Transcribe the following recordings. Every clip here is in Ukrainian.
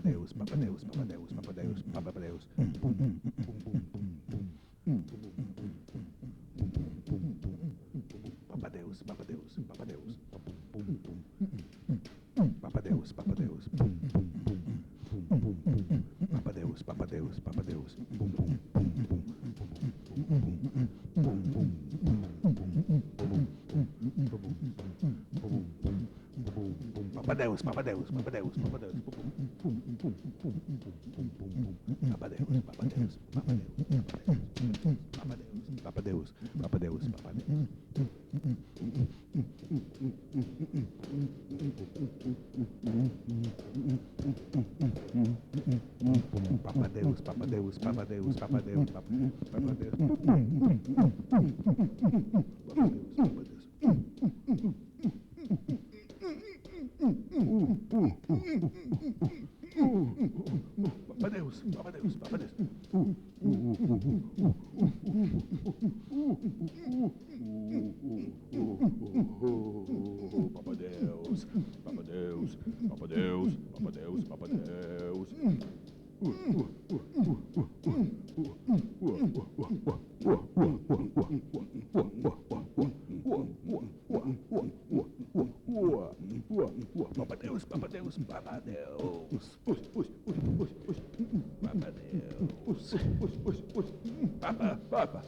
Deus, Papa Deus, Papa Deus, Papa Deus, Papa Deus. Pum, Papadeus, papadeus, papadeus, papadeus. Papadeus, papadeus, papadeus. Papadeus, papadeus, papadeus. Papadeus, papadeus, papadeus, papadeus, papadeus. Papadeus, ooh, ooh.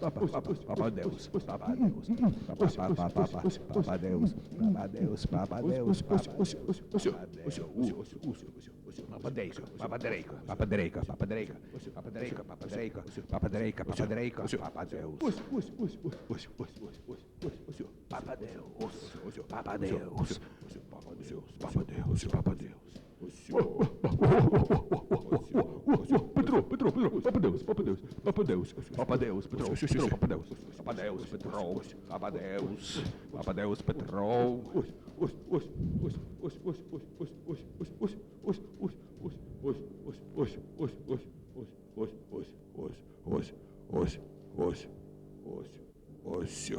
Papadeus, Papadeus, Papadeus, Papadeus, Papadeus, Papadeus, Papadeus, Papadereica, Papadereica, Papadereica, Papadereica, Papadereica, Papadereica, Papadereica, Papadeus, Papadeus, Papadeus, Papadeus, Papadeus, Papadeus. Papadeica, papadeica, papadeica, papadeica, papadeica, papadeica, papadeica, papadeica, papadeus. Papadeus, papadeus, papadeus, papadeus. Pedro, Pedro, Pedro, papadeus, papadeus, papadeus, papadeus, Pedro, Pedro, papadeus, papadeus, Pedro, papadeus, papadeus, Pedro. Народність!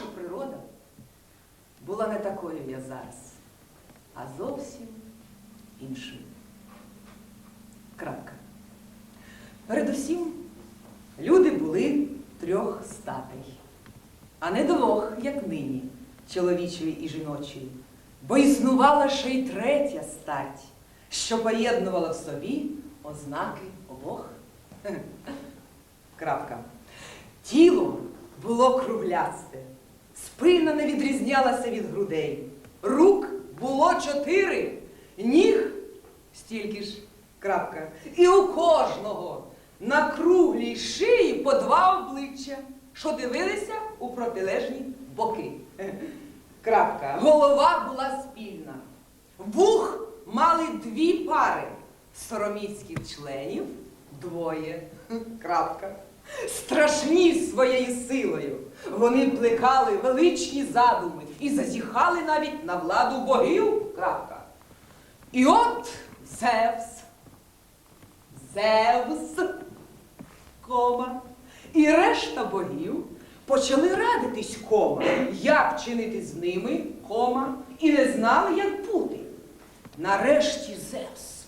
Наша природа була не такою, як зараз, а зовсім іншою. Крапка. Передусім, люди були трьох статей, а не двох, як нині, чоловічої і жіночої, бо існувала ще й третя стать, що поєднувала в собі ознаки обох. Крапка. Тіло було круглясте, спина не відрізнялася від грудей, рук було чотири, ніг стільки ж. Крапка. І у кожного на круглій шиї по два обличчя, що дивилися у протилежні боки. Крапка. Голова була спільна. Вух мали дві пари. Сороміцьких членів двоє. Крапка. Страшні своєю силою. Вони плекали величні задуми і зазіхали навіть на владу богів. Крапка. І от Зевс. Зевс, кома, і решта богів почали радитись, кома, як чинити з ними, кома, і не знали, як бути. Нарешті Зевс,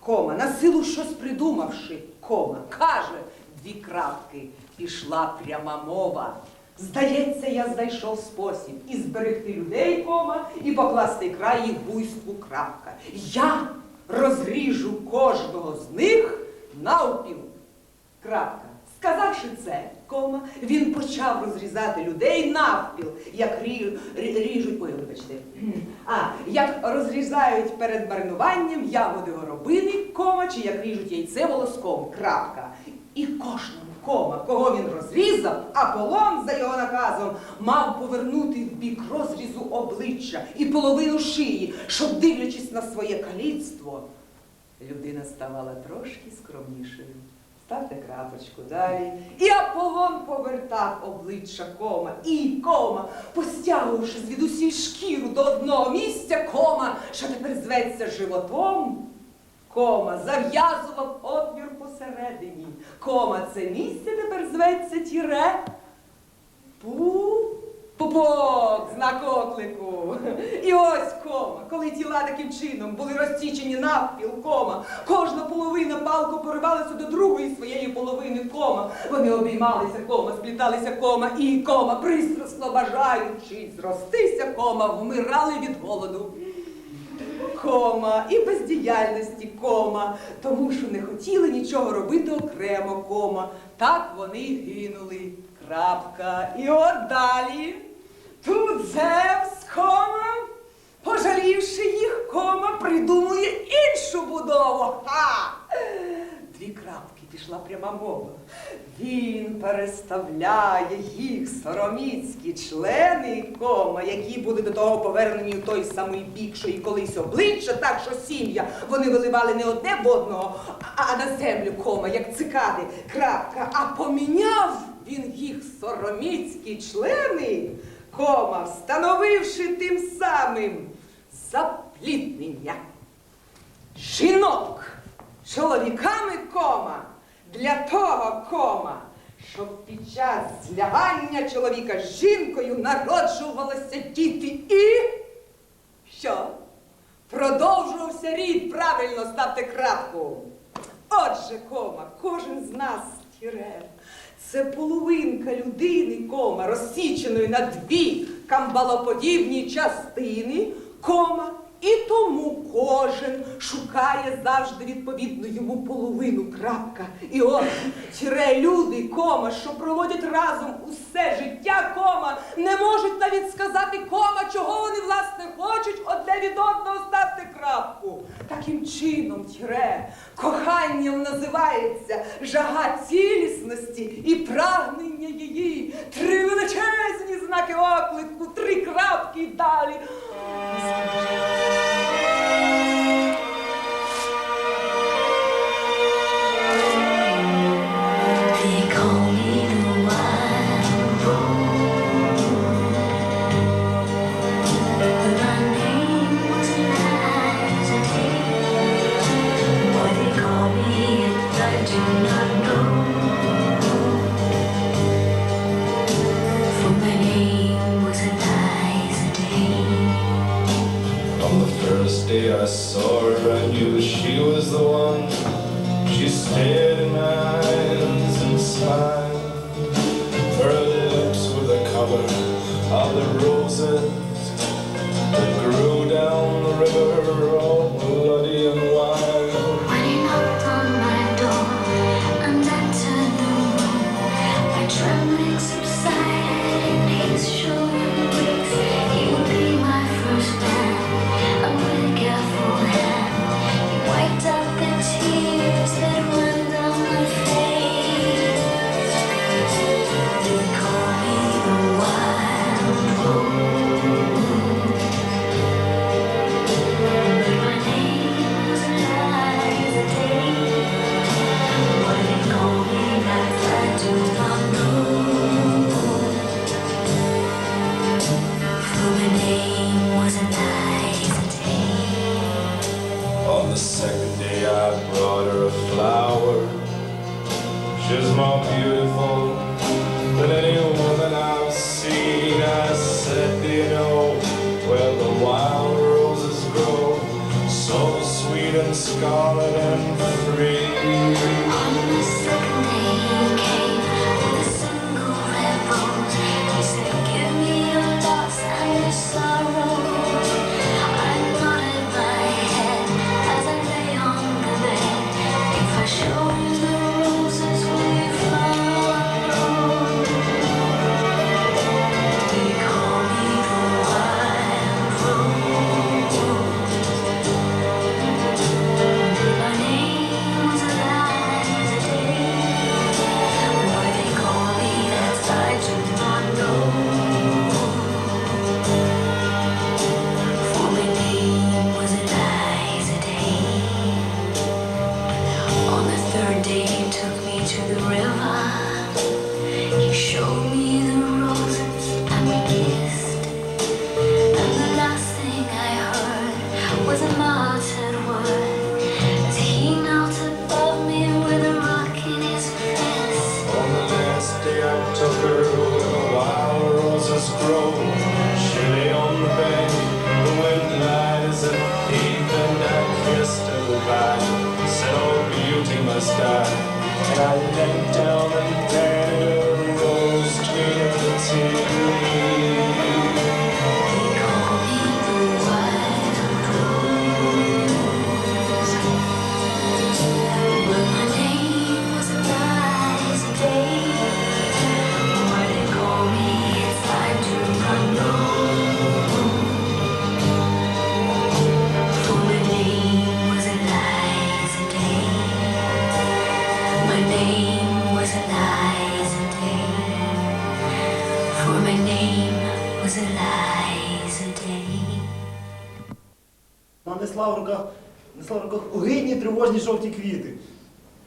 кома, на силу щось придумавши, кома, каже дві крапки, пішла пряма мова. Здається, я знайшов спосіб і зберегти людей, кома, і покласти край їх буйству крапка. Я розріжу кожного з них навпіл. Крапка. Сказавши це, кома, він почав розрізати людей навпіл, як рі, рі- ріжуть, ой, вибачте, а, як розрізають перед маринуванням ягоди горобини, кома, чи як ріжуть яйце волоском, крапка. І кожному кома, кого він розрізав, Аполлон, за його наказом, мав повернути в бік розрізу обличчя і половину шиї, щоб, дивлячись на своє каліцтво, людина ставала трошки скромнішою. Ставте крапочку далі. І Аполлон повертав обличчя кома і кома, постягувавши звідусіль шкіру до одного місця кома, що тепер зветься животом. Кома зав'язував отвір посередині. Кома це місце тепер зветься тіре. Пу. Пупок, знак оклику. І ось кома, коли тіла таким чином були розсічені навпіл кома, кожна половина палко поривалася до другої своєї половини кома. Вони обіймалися кома, спліталися кома і кома, пристрасно бажаючи зростися кома, вмирали від голоду. Кома і бездіяльності кома, тому що не хотіли нічого робити окремо кома. Так вони гинули. Крапка. І от далі. Тут Зевс, кома, пожалівши їх, кома, придумує іншу будову. Ха! Дві крапки пішла пряма мова. Він переставляє їх сороміцькі члени, кома, які були до того повернені у той самий бік, що і колись обличчя, так що сім'я вони виливали не одне в одного, а, на землю кома, як цикади, крапка. А поміняв він їх сороміцькі члени, кома, встановивши тим самим запліднення жінок чоловіками кома для того кома, щоб під час злягання чоловіка з жінкою народжувалися діти і що? Продовжувався рід, правильно ставте крапку. Отже, кома, кожен з нас тіре. Це половинка людини, кома, розсіченої на дві камбалоподібні частини, кома. І тому кожен шукає завжди відповідну йому половину. Крапка. І от тіре люди, кома, що проводять разом усе життя, кома, не можуть навіть сказати кома, чого вони власне хочуть одне від одного ставте крапку. Таким чином, тіре, коханням називається жага цілісності і прагнення її. Три величезні знаки оклику, три крапки і далі. She stared in несла в руках, несла в руках огидні тривожні жовті квіти.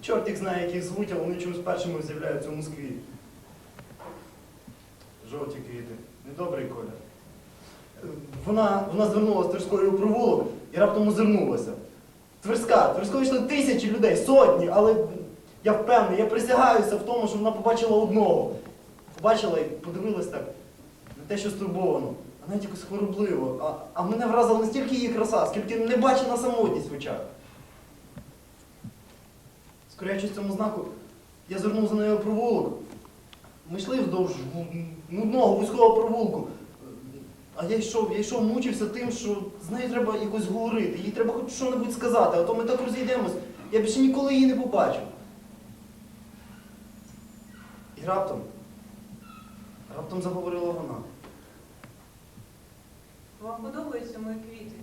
Чорт їх знає, як їх звуть, а вони чомусь першими з'являються в Москві. Жовті квіти. Недобрий колір. Е, Вона, вона звернулася Тверською у провулок і раптом озирнулася. Тверська, Тверською йшли тисячі людей, сотні, але я впевнений, я присягаюся в тому, що вона побачила одного. Побачила і подивилась так на те, що стурбовано, навіть якось хворобливо. А, а мене вразила не стільки її краса, скільки небачена самотність в очах. Скорячись цьому знаку, я звернув за нею провулок. Ми йшли вздовж нудного вузького провулку. А я йшов, я йшов, мучився тим, що з нею треба якось говорити, їй треба хоч що-небудь сказати, а то ми так розійдемось, я більше ніколи її не побачу. І раптом, раптом заговорила вона. Вам подобаються мої квіти?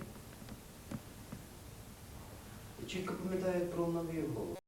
Чітко пам'ятаю, про нові голос.